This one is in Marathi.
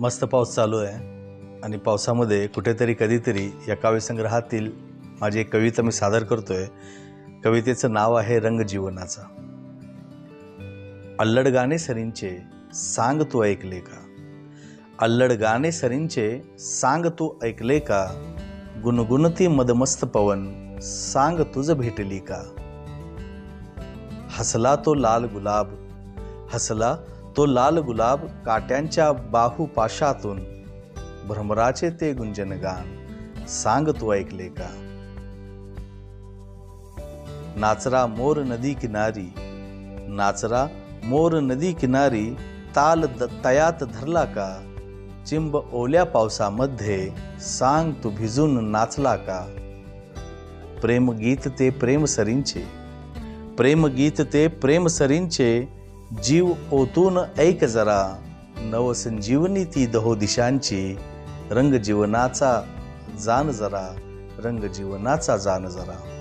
मस्त पाऊस चालू आहे. आणि पावसामध्ये कुठेतरी कधीतरी या काव्यसंग्रहातील माझी एक कविता मी सादर करतो आहे कवितेचं नाव आहे रंग जीवनाचा. अल्लड गाणे सरींचे सांग तू ऐकले का? अल्लड गाणे सरींचे सांग तू ऐकले का? गुणगुणती मदमस्त पवन सांग तुझ भेटली का? हसला तो लाल गुलाब हसला तो लाल गुलाब काट्यांच्या बाहुपाशातून भ्रमराचे ते गुंजन गान सांग तू ऐकले का? नाचरा मोर नदी किनारी नाचरा मोर नदी किनारी ताल द- तयात धरला का? चिंब ओल्या पावसामध्ये सांग तू भिजून नाचला का? प्रेमगीत ते प्रेम सरींचे प्रेमगीत ते प्रेम सरींचे जीव ओतून ऐक जरा. नवसंजीवनी ती दहो दिशांची. रंग जीवनाचा जाण जरा. रंग जीवनाचा जाण जरा.